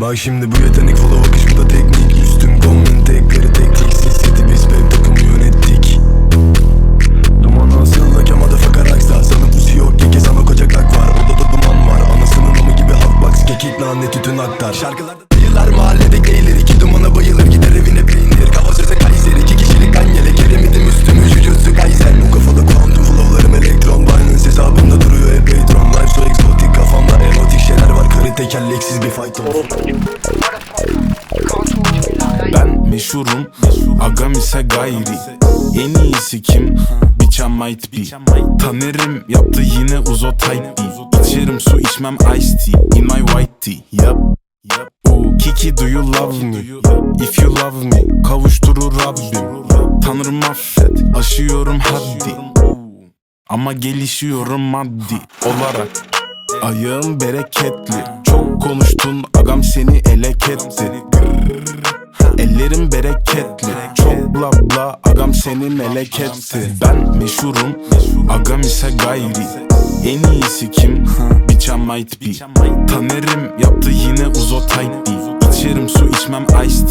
Bak şimdi bu yetenek follow bakış bu da teknik Üstüm kombin tekleri teknik. Sesiydi biz pek takımı yönettik. Duman asıl like a motherfucker rockstar Sana pussy yok keke sana kocak lak var. Odada duman var Anasının amı gibi hotbox Kekik nane tütün aktar. Şarkılarda tekerleksiz bir fight Ben meşhurum Agam ise gayri. En iyisi kim? Bicha might be. Tanerim yaptı yine uzo tight be İçerim su içmem iced tea. In my white tea. Yup Kiki do you love me? If you love me Kavuşturur Rabbim. Tanrım affet Aşıyorum haddi. Ama gelişiyorum maddi olarak. Ayağım bereketli Konuştun agam seni elek etti Ellerim bereketli. Çok bla bla agam seni melek etti. Ben meşhurum agam ise gayri. En iyisi kim? Bicha might be. Tanerim yaptı yine uzo tight İçerim su içmem iced